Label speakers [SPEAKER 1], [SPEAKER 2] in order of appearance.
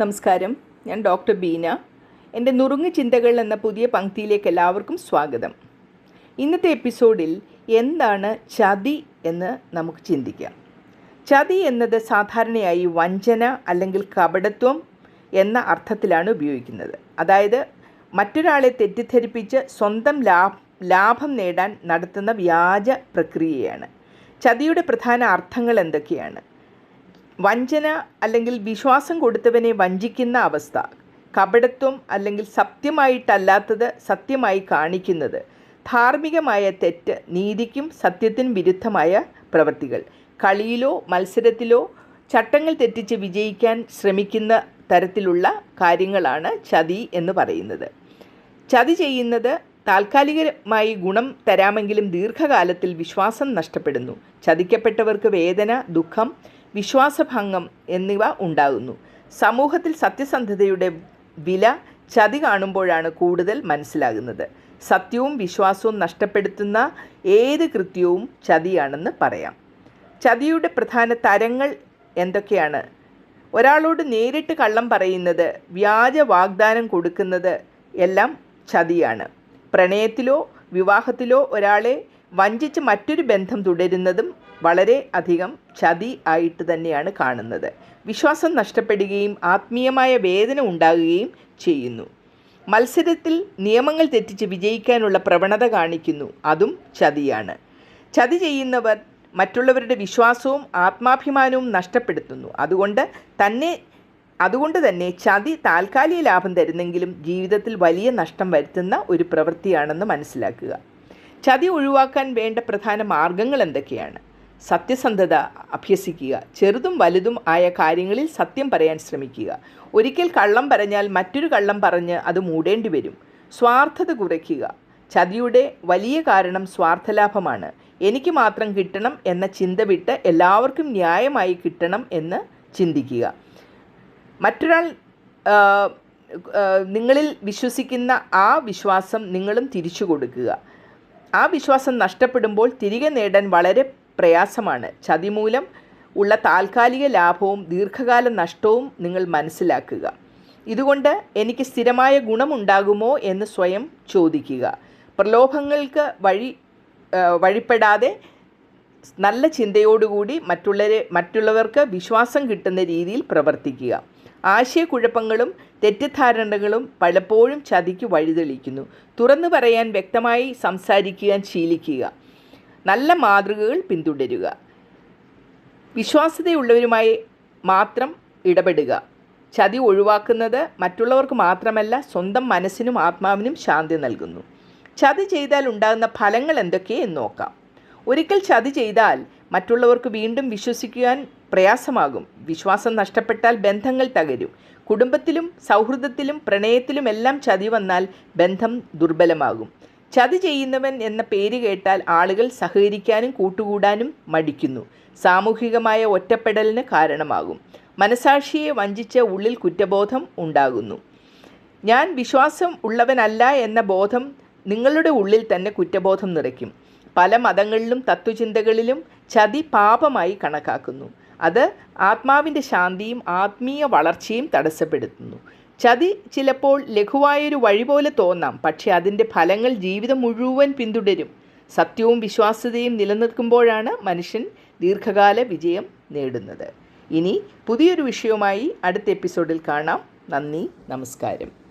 [SPEAKER 1] നമസ്കാരം. ഞാൻ ഡോക്ടർ ബീന. എന്റെ നുറുങ്ങ് ചിന്തകൾ എന്ന പുതിയ പങ്ക്തിയിലേക്ക് എല്ലാവർക്കും സ്വാഗതം. ഇന്നത്തെ എപ്പിസോഡിൽ എന്താണ് ചതി എന്ന് നമുക്ക് ചിന്തിക്കാം. ചതി എന്നത് സാധാരണയായി വഞ്ചന അല്ലെങ്കിൽ കപടത്വം എന്ന അർത്ഥത്തിലാണ് ഉപയോഗിക്കുന്നത്. അതായത് മറ്റൊരാളെ തെറ്റിദ്ധരിപ്പിച്ച് സ്വന്തം ലാഭ നേടാൻ നടത്തുന്ന വ്യാജ പ്രക്രിയയാണ്. ചതിയുടെ പ്രധാന അർത്ഥങ്ങൾ എന്തൊക്കെയാണ്? വഞ്ചന അല്ലെങ്കിൽ വിശ്വാസം കൊടുത്തവനെ വഞ്ചിക്കുന്ന അവസ്ഥ. കപടത്വം അല്ലെങ്കിൽ സത്യമായിട്ടല്ലാത്തത് സത്യമായി കാണിക്കുന്നത്. ധാർമ്മികമായ തെറ്റ് നീതിക്കും സത്യത്തിനും വിരുദ്ധമായ പ്രവൃത്തികൾ കളിയിലോ മത്സരത്തിലോ ചട്ടങ്ങൾ തെറ്റിച്ച് വിജയിക്കാൻ ശ്രമിക്കുന്ന തരത്തിലുള്ള കാര്യങ്ങളാണ് ചതി എന്ന് പറയുന്നത്. ചതി ചെയ്യുന്നത് താൽക്കാലികമായി ഗുണം തരാമെങ്കിലും ദീർഘകാലത്തിൽ വിശ്വാസം നഷ്ടപ്പെടുന്നു. ചതിക്കപ്പെട്ടവർക്ക് വേദന ദുഃഖം വിശ്വാസഭംഗം എന്നിവ ഉണ്ടാകുന്നു. സമൂഹത്തിൽ സത്യസന്ധതയുടെ വില ചതി കാണുമ്പോഴാണ് കൂടുതൽ മനസ്സിലാകുന്നത്. സത്യവും വിശ്വാസവും നഷ്ടപ്പെടുത്തുന്ന ഏത് കൃത്യവും ചതിയാണെന്ന് പറയാം. ചതിയുടെ പ്രധാന തരങ്ങൾ എന്തൊക്കെയാണ്? ഒരാളോട് നേരിട്ട് കള്ളം പറയുന്നത് വ്യാജ വാഗ്ദാനം കൊടുക്കുന്നത് എല്ലാം ചതിയാണ്. പ്രണയത്തിലോ വിവാഹത്തിലോ ഒരാളെ വഞ്ചിച്ച് മറ്റൊരു ബന്ധം തുടരുന്നതും വളരെ അധികം ചതി ആയിട്ട് തന്നെയാണ് കാണുന്നത്. വിശ്വാസം നഷ്ടപ്പെടുകയും ആത്മീയമായ വേദന ഉണ്ടാകുകയും ചെയ്യുന്നു. മത്സരത്തിൽ നിയമങ്ങൾ തെറ്റിച്ച് വിജയിക്കാനുള്ള പ്രവണത കാണിക്കുന്നു. അതും ചതിയാണ്. ചതി ചെയ്യുന്നവർ മറ്റുള്ളവരുടെ വിശ്വാസവും ആത്മാഭിമാനവും നഷ്ടപ്പെടുത്തുന്നു. അതുകൊണ്ട് തന്നെ അതുകൊണ്ട് തന്നെ ചതി താൽക്കാലിക ലാഭം തരുന്നെങ്കിലും ജീവിതത്തിൽ വലിയ നഷ്ടം വരുത്തുന്ന ഒരു പ്രവൃത്തിയാണെന്ന് മനസ്സിലാക്കുക. ചതി ഒഴിവാക്കാൻ വേണ്ട പ്രധാന മാർഗങ്ങൾ എന്തൊക്കെയാണ്? സത്യസന്ധത അഭ്യസിക്കുക ചെറുതും വലുതും ആയ കാര്യങ്ങളിൽ സത്യം പറയാൻ ശ്രമിക്കുക. ഒരിക്കൽ കള്ളം പറഞ്ഞാൽ മറ്റൊരു കള്ളം പറഞ്ഞ് അത് മൂടേണ്ടി വരും. സ്വാർത്ഥത കുറയ്ക്കുക. ചതിയുടെ വലിയ കാരണം സ്വാർത്ഥലാഭമാണ്. എനിക്ക് മാത്രം കിട്ടണം എന്ന ചിന്ത വിട്ട് എല്ലാവർക്കും ന്യായമായി കിട്ടണം എന്ന് ചിന്തിക്കുക. മറ്റൊരാൾ നിങ്ങളിൽ വിശ്വസിക്കുന്ന ആ വിശ്വാസം നിങ്ങളും തിരിച്ചു കൊടുക്കുക. ആ വിശ്വാസം നഷ്ടപ്പെടുമ്പോൾ തിരികെ നേടാൻ വളരെ പ്രയാസമാണ്. ചതി മൂലം ഉള്ള താൽക്കാലിക ലാഭവും ദീർഘകാല നഷ്ടവും നിങ്ങൾ മനസ്സിലാക്കുക. ഇതുകൊണ്ട് എനിക്ക് സ്ഥിരമായ ഗുണമുണ്ടാകുമോ എന്ന് സ്വയം ചോദിക്കുക. പ്രലോഭങ്ങൾക്ക് വഴി വഴിപ്പെടാതെ നല്ല ചിന്തയോടുകൂടി മറ്റുള്ളവരെ മറ്റുള്ളവർക്ക് വിശ്വാസം കിട്ടുന്ന രീതിയിൽ പ്രവർത്തിക്കുക. ആശയക്കുഴപ്പങ്ങളും തെറ്റിദ്ധാരണകളും പലപ്പോഴും ചതിക്ക് വഴിതെളിക്കുന്നു. തുറന്നു പറയാൻ വ്യക്തമായി സംസാരിക്കാൻ ശീലിക്കുക. നല്ല മാതൃകകൾ പിന്തുടരുക. വിശ്വാസ്യതയുള്ളവരുമായി മാത്രം ഇടപെടുക. ചതി ഒഴിവാക്കുന്നത് മറ്റുള്ളവർക്ക് മാത്രമല്ല സ്വന്തം മനസ്സിനും ആത്മാവിനും ശാന്തി നൽകുന്നു. ചതി ചെയ്താൽ ഉണ്ടാകുന്ന ഫലങ്ങൾ എന്തൊക്കെയെന്ന് നോക്കാം. ഒരിക്കൽ ചതി ചെയ്താൽ മറ്റുള്ളവർക്ക് വീണ്ടും വിശ്വസിക്കുവാൻ പ്രയാസമാകും. വിശ്വാസം നഷ്ടപ്പെട്ടാൽ ബന്ധങ്ങൾ തകരും. കുടുംബത്തിലും സൗഹൃദത്തിലും പ്രണയത്തിലും എല്ലാം ചതി വന്നാൽ ബന്ധം ദുർബലമാകും. ചതി ചെയ്യുന്നവൻ എന്ന പേര് കേട്ടാൽ ആളുകൾ സഹകരിക്കാനും കൂട്ടുകൂടാനും മടിക്കുന്നു. സാമൂഹികമായ ഒറ്റപ്പെടലിന് കാരണമാകും. മനസാക്ഷിയെ വഞ്ചിച്ച ഉള്ളിൽ കുറ്റബോധം ഉണ്ടാകുന്നു. ഞാൻ വിശ്വാസം ഉള്ളവനല്ല എന്ന ബോധം നിങ്ങളുടെ ഉള്ളിൽ തന്നെ കുറ്റബോധം നിറയ്ക്കും. പല മതങ്ങളിലും തത്വചിന്തകളിലും ചതി പാപമായി കണക്കാക്കുന്നു. അത് ആത്മാവിന്റെ ശാന്തിയും ആത്മീയ വളർച്ചയും തടസ്സപ്പെടുത്തുന്നു. ചതി ചിലപ്പോൾ ലഘുവായൊരു വഴി പോലെ തോന്നാം പക്ഷേ അതിന്റെ ഫലങ്ങൾ ജീവിതം മുഴുവൻ പിന്തുടരും. സത്യവും വിശ്വാസ്യതയും നിലനിൽക്കുമ്പോഴാണ് മനുഷ്യൻ ദീർഘകാല വിജയം നേടുന്നത്. ഇനി പുതിയൊരു വിഷയവുമായി അടുത്ത എപ്പിസോഡിൽ കാണാം. നന്ദി നമസ്കാരം.